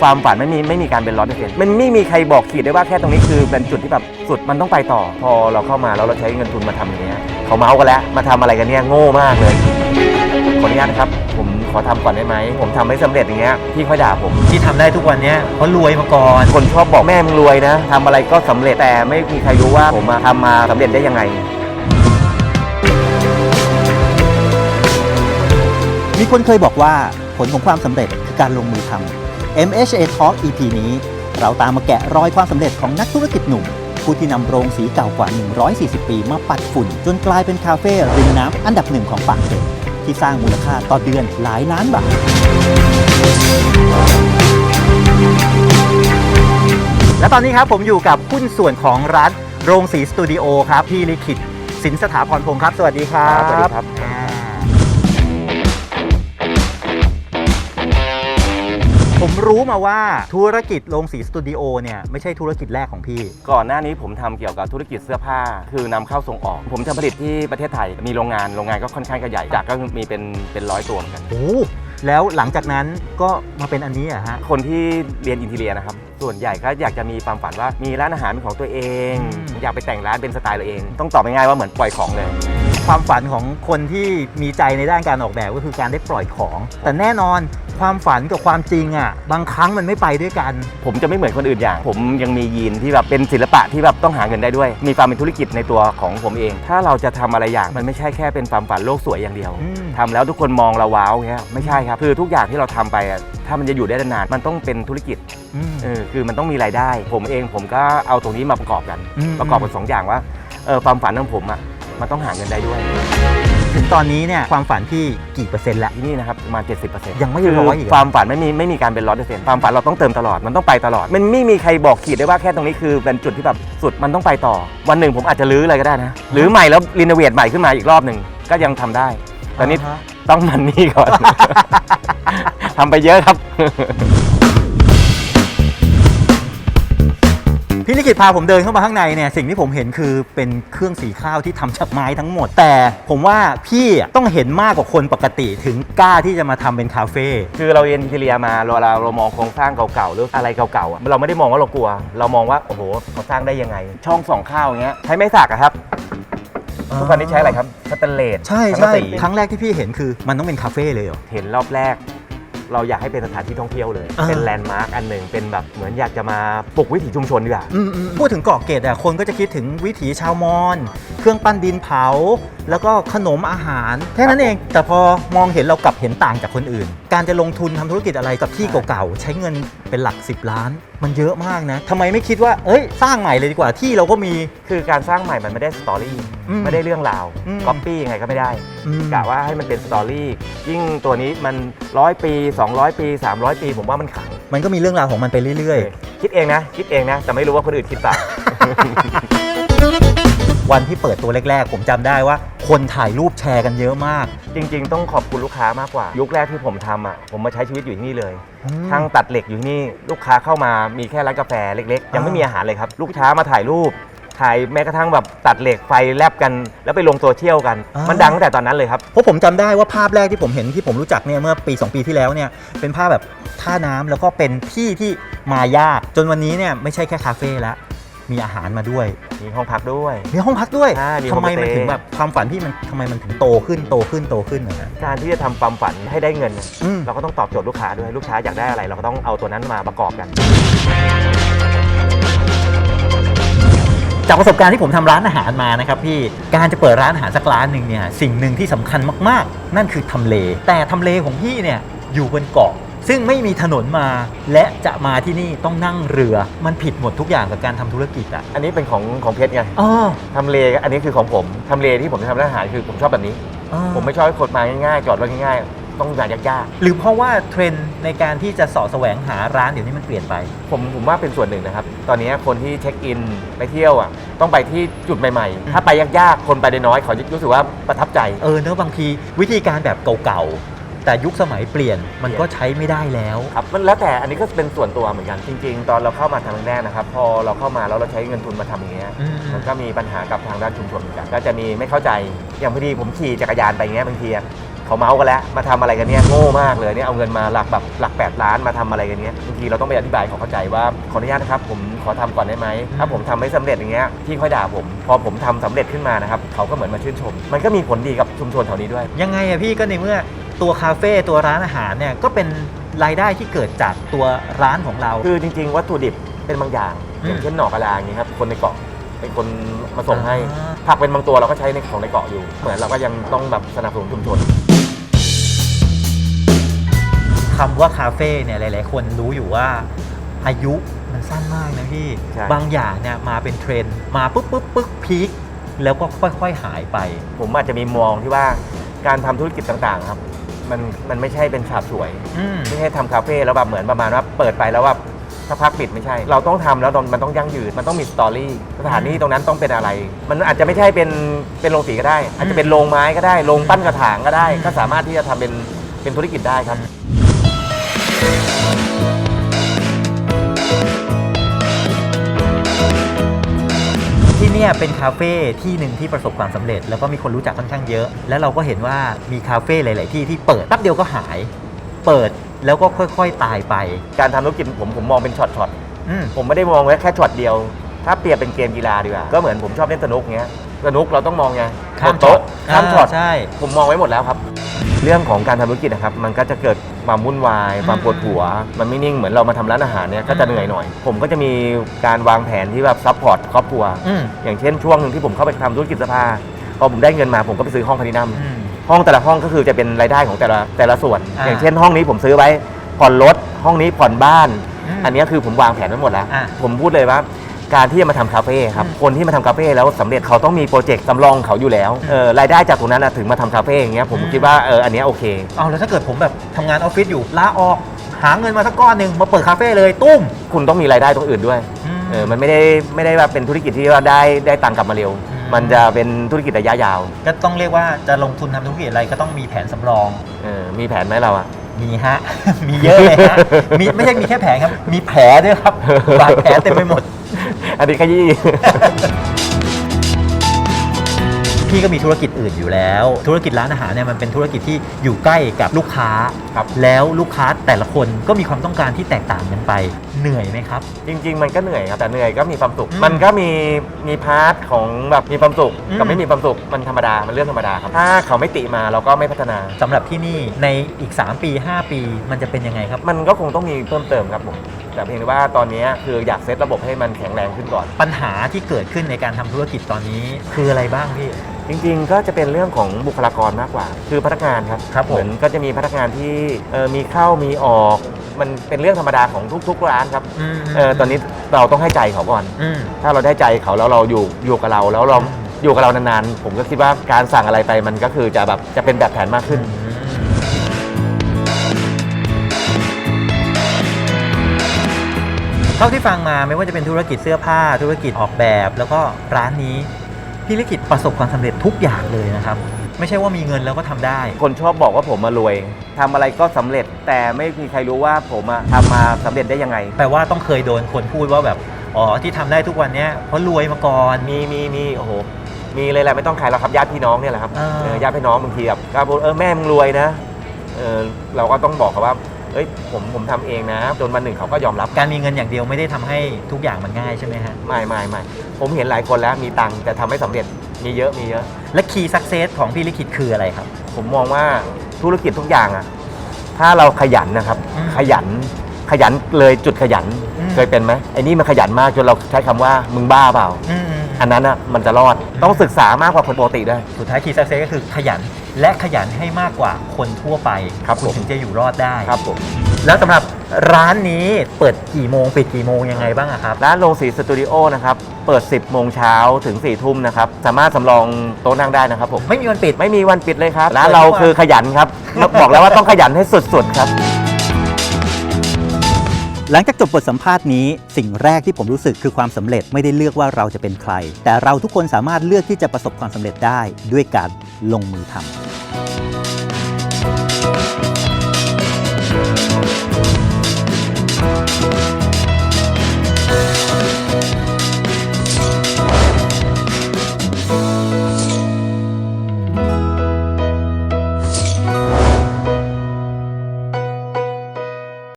ความฝันไม่มีไม่มีการเป็นร้อยเปอร์เซ็นต์มันไม่มีใครบอกขีดได้ว่าแค่ตรงนี้คือเป็นจุดที่แบบสุดมันต้องไปต่อ พอเราเข้ามาแล้วเราใช้เงินทุนมาทำอย่างเงี้ยเขาเมาส์กันแล้วมาทำอะไรกันเนี่ยโง่มากเลยขออนุญาตนะครับผมขอทำก่อนได้ไหมผมทำไม่สำเร็จอย่างเงี้ยพี่ค่อยด่าผมที่ทำได้ทุกวันเนี้ยเพราะรวยมาก่อนคนชอบบอกแม่มึงรวยนะทำอะไรก็สำเร็จแต่ไม่มีใครรู้ว่าผมมาทำมาสำเร็จได้ยังไงมีคนเคยบอกว่าผลของความสำเร็จคือการลงมือทำ MHA Talk EP นี้ เราตามมาแกะรอยความสำเร็จของนักธุรกิจหนุ่ม ผู้ที่นำโรงสีเก่ากว่า 140 ปีมาปัดฝุ่น จนกลายเป็นคาเฟ่ริมน้ำอันดับหนึ่งของปากเกร็ดที่สร้างมูลค่าต่อเดือนหลายล้านบาทและตอนนี้ครับผมอยู่กับหุ้นส่วนของร้านโรงสีสตูดิโอครับพี่ลิขิตสินสถาพรพงศ์ครับ สวัสดีครับครับสวัสดีครับ รู้มาว่าธุรกิจโรงสีสตูดิโอเนี่ยไม่ใช่ธุรกิจแรกของพี่ ก่อนหน้านี้ผมทำเกี่ยวกับธุรกิจเสื้อผ้า คือนำเข้าส่งออก ผมจะผลิตที่ประเทศไทย มีโรงงาน โรงงานก็ค่อนข้างจะใหญ่ จากก็มีเป็นเป็นร้อยตัวเหมือนกัน โอ้แล้วหลังจากนั้นก็มาเป็นอันนี้อะฮะ คนที่เรียนอินทีเรียนะครับ ส่วนใหญ่ก็อยากจะมีความฝันว่ามีร้านอาหารเป็นของตัวเอง อืม อยากไปแต่งร้านเป็นสไตล์ตัวเอง ต้องตอบง่ายๆว่าเหมือนปล่อยของเลย ความฝันของคนที่มีใจในด้านการออกแบบก็คือการได้ปล่อยของ แต่แน่นอนความฝันกับความจริงอะบางครั้งมันไม่ไปด้วยกัน ผมจะไม่เหมือนคนอื่นอย่าง ผมยังมียีนที่แบบเป็นศิลปะที่แบบต้องหาเงินได้ด้วย มีความเป็นธุรกิจในตัวของผมเอง ถ้าเราจะทำอะไรอย่างมันไม่ใช่แค่เป็นความฝันโลกสวยอย่างเดียวอืมทำแล้วทุกคนมองเราว้าวเงี้ยไม่ใช่ครับคือทุกอย่างที่เราทำไปอะถ้ามันจะอยู่ได้นานๆมันต้องเป็นธุรกิจอืมเออคือมันต้องมีรายได้ ผมเองผมก็เอาตรงนี้มาประกอบกันอืมประกอบกันสองอย่างว่าเออความฝันของผมอะ มันต้องหาเงินได้ด้วย ถึงตอนนี้เนี่ยความฝันพี่กี่เปอร์เซ็นต์แล้วที่นี่นะครับประมาณ70%ยังไม่คือร้อยอีกเหรอความฝันไม่มีไม่มีการเป็นร้อยเปอร์เซ็นต์ความฝันเราต้องเติมตลอดมันต้องไปตลอด มันไม่มีใครบอกขีดได้ว่าแค่ตรงนี้คือเป็นจุดที่แบบสุดมันต้องไปต่อ วันหนึ่งผมอาจจะรื้ออะไรก็ได้นะหรือใหม่แล้วรีโนเวทใหม่ขึ้นมาอีกรอบหนึ่งก็ยังทำได้ตอนนี้าฮะ ต้องมันนี่ก่อน ทำไปเยอะครับ พี่ลิขิตพาผมเดินเข้ามาข้างในเนี่ยสิ่งที่ผมเห็นคือเป็นเครื่องสีข้าวที่ทำจากไม้ทั้งหมด แต่ผมว่าพี่อะต้องเห็นมากกว่าคนปกติถึงกล้าที่จะมาทำเป็นคาเฟ่คือเราเรียนอินทีเรียมาเราเราเรามองโครงสร้างเก่าๆหรืออะไรเก่าๆอะเราไม่ได้มองว่าเรากลัว เรามองว่าโอ้โหเขาสร้างได้ยังไง ช่องสองข้าวอย่างเงี้ยใช้ไม้สักอะครับทุกวันนี้ใช้อะไรครับสแตนเลสใช่สังกะใช่สีครั้งแรกที่พี่เห็นคือมันต้องเป็นคาเฟ่เลยเหรอเห็นรอบแรก เราอยากให้เป็นสถานที่ท่องเที่ยวเลย อ่า เป็นแลนด์มาร์กอันหนึ่งเป็นแบบเหมือนอยากจะมาปลุกวิถีชุมชนดีกว่า อืมอืมพูดถึงเกาะเกร็ดอะคนก็จะคิดถึงวิถีชาวมอญเครื่องปั้นดินเผา แล้วก็ขนมอาหารแค่นั้นเอง แต่พอมองเห็นเรากลับเห็นต่างจากคนอื่น การจะลงทุนทำธุรกิจอะไรกับที่เก่าๆใช้เงินเป็นหลัก 10 ล้าน มันเยอะมากนะทำไมไม่คิดว่าเอ้ย สร้างใหม่เลยดีกว่าที่เราก็มี คือการสร้างใหม่มันไม่ได้สตอรี่อืมไม่ได้เรื่องราวอืมก๊อปปี้ยังไงก็ไม่ได้อืมกะว่าให้มันเป็นสตอรี่ยิ่งตัวนี้มันร้อยปี 200 ปี 300 ปี ผมว่ามันขลังมันก็มีเรื่องราวของมันไปเรื่อยคิดเองนะ คิดเองนะ แต่ไม่รู้ว่าคนอื่นคิดเปล่าๆ วันที่เปิดตัวแรกๆ ผมจำได้ว่า คนถ่ายรูปแชร์กันเยอะมาก จริง ๆ ต้องขอบคุณลูกค้ามากกว่า ยุคแรกที่ผมทำอะผมมาใช้ชีวิตอยู่ที่นี่เลยอืมช่างตัดเหล็กอยู่ที่นี่ลูกค้าเข้ามามีแค่ร้านกาแฟเล็กๆ ยังไม่อ่ามีมีอาหารเลยครับ ลูกค้ามาถ่ายรูปถ่ายแม้กระทั่งแบบตัดเหล็กไฟแลบกัน แล้วไปลงโซเชียลกันมันดังตั้งแต่ตอนนั้นเลยครับ เพราะผมจำได้ว่าภาพแรกที่ผมเห็นที่ผมรู้จักเนี่ยเมื่อปี 2 ปีที่แล้วเนี่ยเป็นภาพแบบท่าน้ำแล้วก็เป็นที่ที่มายากจนวันนี้เนี่ยไม่ใช่แค่คาเฟ่แล้ว มีอาหารมาด้วย มีห้องพักด้วย มีห้องพักด้วยใช่มีทำไมมันโฮมสเตย์ถึงแบบความฝันพี่มันทำไมมันถึงโตขึ้นโตขึ้นโตขึ้นนะฮะการที่จะทำความฝันให้ได้เงิน อืม เราก็ต้องตอบโจทย์ลูกค้าด้วยลูกค้าอยากได้อะไร เราก็ต้องเอาตัวนั้นมาประกอบกันจากประสบการณ์ที่ผมทำร้านอาหารมานะครับพี่การจะเปิดร้านอาหารสักร้านหนึ่งเนี่ยสิ่งหนึ่งที่สำคัญมากๆ นั่นคือทำเล แต่ทำเลของพี่เนี่ยอยู่บนเกาะ ซึ่งไม่มีถนนมาและจะมาที่นี่ต้องนั่งเรือมันผิดหมดทุกอย่างกับการทำธุรกิจอะอันนี้เป็นของของเพชรไงอ๋อทำเลอันนี้คือของผมทำเลที่ผมจะทำร้านอาหารคือผมชอบแบบนี้ อ๋อ ผมไม่ชอบให้คนมาง่ายๆจอดรถง่ายๆ ต้องการยากหรือเพราะว่าเทรนด์ในการที่จะเสาะแสวงหาร้านเดี๋ยวนี้มันเปลี่ยนไป ๆผมผมว่าเป็นส่วนหนึ่งนะครับ ตอนนี้คนที่เช็คอินไปเที่ยวอะต้องไปที่จุดใหม่อืมๆถ้าไปยากๆคนไปได้น้อยเขาจะรู้สึกว่าประทับใจ เออเนอะบางทีวิธีการแบบเก่าๆ แต่ยุคสมัยเปลี่ยนมันก็ใช้ไม่ได้แล้ว ครับมันแล้วแต่อันนี้ก็เป็นส่วนตัวเหมือนกันจริง ๆ ตอนเราเข้ามาทำครั้งแรกนะครับ พอเราเข้ามาแล้วเราใช้เงินทุนมาทำอย่างเงี้ยอืม มันก็มีปัญหากับทางด้านชุมชนเหมือนกันก็จะมีไม่เข้าใจอย่างพอดีผมขี่จักรยานไปอย่างเงี้ยบางทีอะเขาเมาส์กันแล้วมาทำอะไรกันเนี่ยโง่มากเลยเนี่ยเอาเงินมาหลักแบบหลัก 8 ล้านมาทำอะไรกันเนี่ยบางทีเราต้องไปอธิบายเขาเข้าใจว่าขออนุญาตนะครับผมขอทำก่อนได้ไหมถ้าผมทำไม่สำเร็จอย่างเงี้ยพี่ค่อยด่าผม พอผมทำสำเร็จขึ้นมานะครับเขาก็เหมือนมาชื่นชม มันก็มีผลดีกับชุมชนแถวนี้ด้วย ยังไงอะพี่ก็ในเมื่อ ตัวคาเฟ่ตัวร้านอาหารเนี่ยก็เป็นรายได้ที่เกิดจากตัวร้านของเรา คือจริง ๆ วัตถุดิบเป็นบางอย่างอืมอย่างเช่นหน่อกระลาอย่างนี้ครับคนในเกาะเป็นคนมาส่งให้อ่า ผักเป็นบางตัวเราก็ใช้ในของในเกาะอยู่ เหมือนเราก็ยังต้องแบบสนับสนุนชุมชน คำว่าคาเฟ่เนี่ยหลาย ๆ คนรู้อยู่ว่าอายุมันสั้นมากนะพี่ ใช่ บางอย่างเนี่ยมาเป็นเทรนด์มาปุ๊บปุ๊บปุ๊บพีคแล้วก็ค่อย ๆ หายไป ผมอาจจะมีมองที่ว่าการทำธุรกิจต่างๆครับ มันมันไม่ใช่เป็นฉาบฉวย อืม ไม่ใช่ทำคาเฟ่แล้วแบบเหมือนประมาณว่าเปิดไปแล้วว่าสักพักปิดไม่ใช่ เราต้องทำแล้วมันต้องยั่งยืนมันต้องมีสตอรี่สถานที่ตรงนั้นต้องเป็นอะไร มันอาจจะไม่ใช่เป็นเป็นโรงสีก็ได้ อาจจะเป็นโรงไม้ก็ได้โรงปั้นกระถางก็ได้ ก็สามารถที่จะทำเป็นเป็นธุรกิจได้ครับ ที่เนี่ยเป็นคาเฟ่ที่หนึ่งที่ประสบความสำเร็จ แล้วก็มีคนรู้จักค่อนข้างเยอะ แล้วเราก็เห็นว่ามีคาเฟ่หลาย ๆ ที่ที่เปิดแป๊บเดียวก็หาย เปิดแล้วก็ค่อย ๆ ตายไป การทำธุรกิจผมผมมองเป็นช็อตช็อตอืมผมไม่ได้มองไว้แค่ช็อตเดียว ถ้าเปรียบเป็นเกมกีฬาดีกว่า ก็เหมือนผมชอบเล่นสนุกเงี้ยสนุกเราต้องมองไงข้ามบนโต๊ะช็อตข้ามช็อตอ่าใช่ ผมมองไว้หมดแล้วครับ เรื่องของการทำธุรกิจนะครับ มันก็จะเกิด ความวุ่นวาย ความปวดหัว มันไม่นิ่งเหมือนเรามาทำร้านอาหารเนี่ยก็จะเหนื่อยหน่อย ผมก็จะมีการวางแผนที่แบบซัพพอร์ตครอบครัว อืม อย่างเช่นช่วงหนึ่งที่ผมเข้าไปทำธุรกิจเสภาพอผมได้เงินมาผมก็ไปซื้อห้องคานินัม อืม ห้องแต่ละห้องก็คือจะเป็นรายได้ของแต่ละแต่ละส่วน อ่าอย่างเช่นห้องนี้ผมซื้อไว้ผ่อนรถห้องนี้ผ่อนบ้านมอันนี้คือผมวางแผนไว้หมดแล้ว อะผมพูดเลยว่า การที่จะมาทำคาเฟ่ครับอืมคนที่มาทำคาเฟ่แล้วสำเร็จเขาต้องมีโปรเจกต์สำรองเขาอยู่แล้วอืมเออรายได้จากตรงนั้นนะถึงมาทำคาเฟ่อย่างเงี้ยผมอืมคิดว่าเอออันเนี้ยโอเค เอาแล้วถ้าเกิดผมแบบทำงานออฟฟิศอยู่ลาออก หาเงินมาสักก้อนหนึ่งมาเปิดคาเฟ่เลยตุ้ม คุณต้องมีรายได้ตรงอื่นด้วยเออมันไม่ได้ไม่ได้ว่าเป็นธุรกิจที่ว่าได้ได้ตังค์กลับมาเร็ว อืม มันจะเป็นธุรกิจระยะยาวก็ต้องเรียกว่าจะลงทุนทำธุรกิจอะไรก็ต้องมีแผนสำรอง เออมีแผนไหมเราอะมีฮะ มีเยอะเลยฮะ มีไม่ใช่มีแค่แผลครับ มีแผลด้วยครับ บาดแผลเต็มไปหมด อันนี้ขยี้ พี่ก็มีธุรกิจอื่นอยู่แล้ว ธุรกิจร้านอาหารเนี่ยมันเป็นธุรกิจที่อยู่ใกล้กับลูกค้า ครับแล้วลูกค้าแต่ละคนก็มีความต้องการที่แตกต่างกันไป เหนื่อยไหมครับ จริง ๆ มันก็เหนื่อยครับแต่เหนื่อยก็มีความสุข อืมมันก็มีมีพาร์ทของแบบมีความสุขอืม กับไม่มีความสุขมันธรรมดามันเรื่องธรรมดาครับถ้าเขาไม่ติมาเราก็ไม่พัฒนา สำหรับที่นี่ในอีก 3 ปี 5 ปีมันจะเป็นยังไงครับ มันก็คงต้องมีเพิ่มเติมครับผม แต่เพียงแต่ว่าตอนนี้คืออยากเซตระบบให้มันแข็งแรงขึ้นก่อน ปัญหาที่เกิดขึ้นในการทำธุรกิจตอนนี้คืออะไรบ้างพี่จริงๆ ก็จะเป็นเรื่องของบุคลากรมากกว่า คือพนักงานครับครับผมเหมือนก็จะมีพนักงานที่เออมีเข้ามีออก มันเป็นเรื่องธรรมดาของทุกๆร้านครับมเออตอนนี้เราต้องให้ใจเขาก่อนอืมถ้าเราได้ใจเขาแล้วเราอยู่อยู่กับเราแล้วเราอืมอยู่กับเรานานๆ ผมก็คิดว่าการสั่งอะไรไปมันก็คือจะแบบจะเป็นแบบแผนมากขึ้น เท่าที่ฟังมาไม่ว่าจะเป็นธุรกิจเสื้อผ้า ธุรกิจออกแบบ แล้วก็ร้านนี้พี่ลิขิตประสบความสำเร็จทุกอย่างเลยนะครับ ไม่ใช่ว่ามีเงินแล้วก็ทำได้ คนชอบบอกว่าผมมารวยทำอะไรก็สำเร็จ แต่ไม่มีใครรู้ว่าผมอะทำมาสำเร็จได้ยังไง แปลว่าต้องเคยโดนคนพูดว่าแบบอ๋อที่ทำได้ทุกวันเนี้ยเพราะรวยมาก่อน มีมีมีโอ้โหมีเลยแหละไม่ต้องใครเราครับญาติพี่น้องเนี่ยแหละครับอ่า เออญาติพี่น้องบางทีแบบก็พูดเออแม่มึงรวยนะเออเราก็ต้องบอกเขาว่า เอ้ยผมผมทำเองนะ จนวันหนึ่งเขาก็ยอมรับ การมีเงินอย่างเดียวไม่ได้ทำให้ทุกอย่างมันง่ายใช่ไหมฮะ ไม่ไม่ไม่ผมเห็นหลายคนแล้วมีตังค์แต่ทำไม่สำเร็จมีเยอะมีเยอะ และคีย์สักเซสของพี่ลิขิตคืออะไรครับ ผมมองว่าธุรกิจทุกอย่างอะถ้าเราขยันนะครับ อืมขยันขยันเลยจุดขยันอืม เคยเป็นไหมไอ้นี่มันขยันมากจนเราใช้คำว่ามึงบ้าเปล่า อืมอันนั้นอะมันจะรอดต้องศึกษามากกว่าคนปกติด้วย สุดท้ายคีย์สักเซสก็คือขยัน และขยันให้มากกว่าคนทั่วไปครับคุณผม ถึงจะอยู่รอดได้ ครับผม แล้วสำหรับร้านนี้เปิดกี่โมงปิดกี่โมงยังไงบ้างอะครับ ร้านโรงสีสตูดิโอนะครับ เปิด 10 โมงเช้าถึง 4 ทุ่มนะครับ สามารถสำรองโต๊ะนั่งได้นะครับผม ไม่มีวันปิด ไม่มีวันปิดเลยครับเปิดร้านเราทุกวันคือขยันครับ บอกแล้วว่าต้องขยันให้สุดๆครับ หลังจากจบบทสัมภาษณ์นี้ สิ่งแรกที่ผมรู้สึกคือความสำเร็จไม่ได้เลือกว่าเราจะเป็นใคร แต่เราทุกคนสามารถเลือกที่จะประสบความสำเร็จได้ด้วยการลงมือทำ